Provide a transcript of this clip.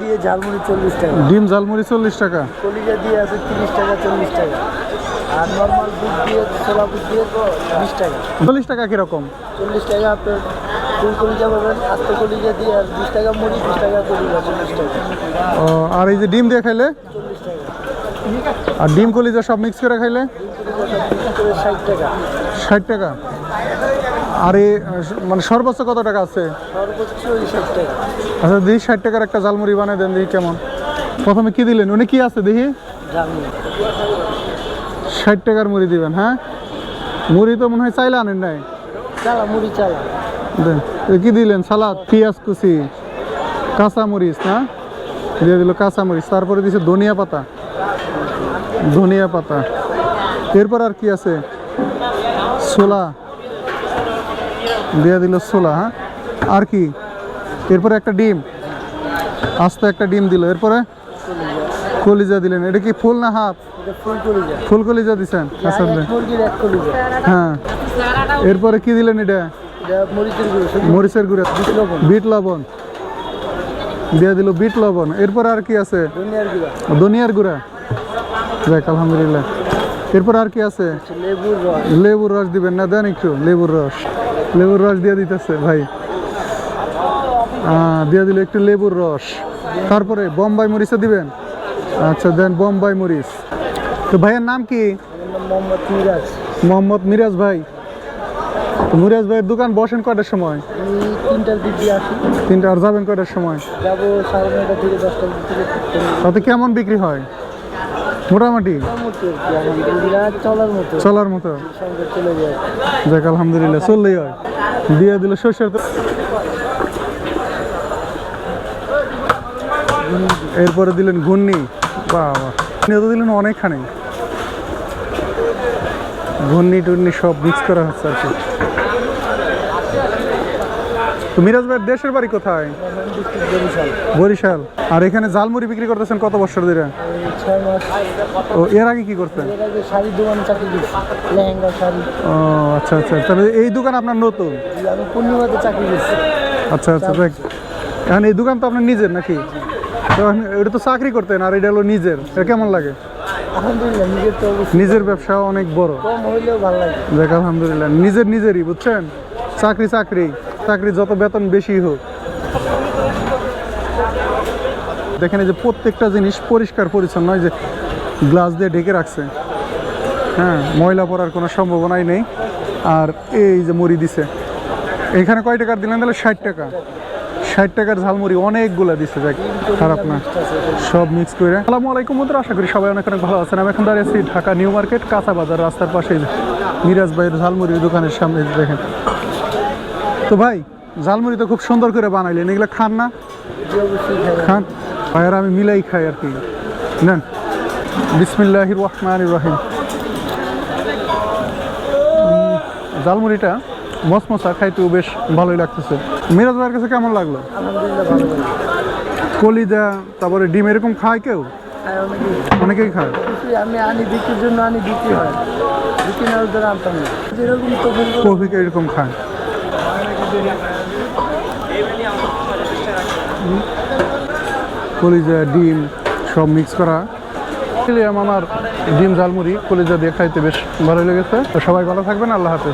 দিয়ে ঝালমুড়ি চল্লিশ টাকা। ডিম ঝালমুড়ি চল্লিশ টাকা। কলিজা দিয়ে আছে তিরিশ টাকা চল্লিশ টাকা। আর নর্মাল দুধ দিয়ে ছোলা দুধ দিয়ে তো বিশ টাকা। চল্লিশ টাকা কীরকম? চল্লিশ টাকা আপনার ফুল কলিজা পাবেন আস্ত কলিজা দিয়ে আর বিশ টাকা মুড়ি বিশ টাকা কলিজা চল্লিশ টাকা। ও আর এই যে ডিম দিয়ে খাইলে? চল্লিশ টাকা। আর ডিম কলিজা সব মিক্স করে খাইলে? ষাট টাকা। ষাট টাকা। আর এই মানে সর্বোচ্চ কত টাকা আছে? আচ্ছা দেখি ষাট টাকার একটা জালমুড়ি বানিয়ে দেন দেখি কেমন? প্রথমে কি দিলেন? উনি কি আছে দেখি ষাট টাকার মুড়ি দিবেন হ্যাঁ? মুড়ি তো মনে হয় চাইলে আনেন নাই? মুড়ি চালা। কি দিলেন? সালাদ পেঁয়াজ কুচি কাঁচা মরিচ না? দিয়ে দিল কাঁচা মরিচ তারপরে দিছে ধনিয়া পাতা। ধনিয়া পাতা। এরপর আর কি আছে? ছোলা। দিয়ে দিল ছোলা হ্যাঁ? আর কি? এরপরে একটা ডিম। আস্তে একটা ডিম দিল। এরপরে কলিজা দিলেন। এটা কি ফুল না হাফ? ফুল কলিজা। দিছেন? হ্যাঁ। এরপরে কি দিলেন এটা? মরিচের গুঁড়ো বিট লবণ। দিয়ে দিল বিট লবণ। এরপরে আর কি আছে? ধনিয়ার গুঁড়া। দেখ আলহামদুলিল্লাহ। এরপর আর কি আছে? লেবুর রস। দিবেন না দেন একটু লেবুর রস। লেবুর রস দিয়ে দিতেছে ভাই। দিয়ে দিল একটু লেবুর রস। তারপরে বোম্বাই মরিচও দিবেন? আচ্ছা দেন বোম্বাই মরিচ। তো ভাইয়ের নাম কি? মোহাম্মদ মিরাজ। মোহাম্মদ মিরাজ ভাই। মিরাজ ভাইয়ের দোকান বসেন কটার সময়? তিনটার দিক দিয়ে আসি। তিনটা আর যাবেন কটার সময়? যাব সাড়ে থেকে দশটার দিক তাতে কেমন বিক্রি হয়? মোটামুটি? চলার মতো। যাক, আলহামদুলিল্লাহ, চললেই হয়। দিয়ে দিল শস্যের এরপরে দিলেন ঘূর্ণি। বাবা। তো দিলেন অনেকখানি। ঘূর্ণি টুর্নি সব মিক্স করা হচ্ছে আর কি। মিরাজ ভাইয়ের দেশের বাড়ি কোথায়? বরিশাল। আর এখানে জালমুড়ি বিক্রি করতেছেন কত বছর ধরে? ও এর আগে কি করতেন? ও আচ্ছা আচ্ছা। তাহলে এই দোকান আপনার নতুন? পূর্ণিমাতে চাকরি আচ্ছা আচ্ছা দেখ। এখন এই দোকান তো আপনার নিজের নাকি? এটা তো চাকরি করতেন আর এটা হলো নিজের। এটা কেমন লাগে? নিজের ব্যবসা অনেক বড়। ভালো লাগে। দেখ আলহামদুলিল্লাহ। নিজের নিজেরই বুঝছেন? চাকরি চাকরি। চাকরি যত বেতন বেশি হোক। দেখেন এই যে প্রত্যেকটা জিনিস পরিষ্কার পরিচ্ছন্ন যে গ্লাস দিয়ে ঢেকে রাখছে। হ্যাঁ ময়লা পড়ার কোনো সম্ভাবনাই নেই। আর এই যে মুড়ি দিছে। এখানে কয় টাকার দিলেন তাহলে? ষাট টাকা। ষাট টাকার ঝালমুড়ি অনেকগুলো দিছে, দেখ, খারাপ না। সব মিক্স করে। আসসালামু আলাইকুম বন্ধুরা, আশা করি সবাই অনেক অনেক ভালো আছেন। আমি এখন দাঁড়িয়ে আছি ঢাকা নিউ মার্কেট, কাঁচা বাজার, রাস্তার পাশে মিরাজ ভাইয়ের ঝালমুড়ির দোকানের সামনে, দেখেন। তো ভাই ঝালমুড়ি তো খুব সুন্দর করে বানাইলেন এগুলো খান না? খান। ভাইয়ার আমি মিলাই খাই আর কি। নেন। বিসমিল্লাহির রহমান রহিম। ঝালমুড়িটা মসমসা খাইতেও বেশ ভালোই লাগতেছে। মিরাজ ভাইয়ের কাছে কেমন লাগল? কলিজা তারপরে ডিম এরকম খায় কেউ? অনেকেই খায়। আমি আনি বিক্রির জন্য আনি বিক্রি হয়। বিক্রি জন্য আনতাম না। যেরকম তো এরকম খায়। কলিজা, ডিম সব মিক্স করা। আমার ডিম ঝালমুড়ি, কলিজা দিয়ে খাইতে বেশ ভালো লেগেছে। তো সবাই ভালো থাকবেন, আল্লাহ হাফেজ।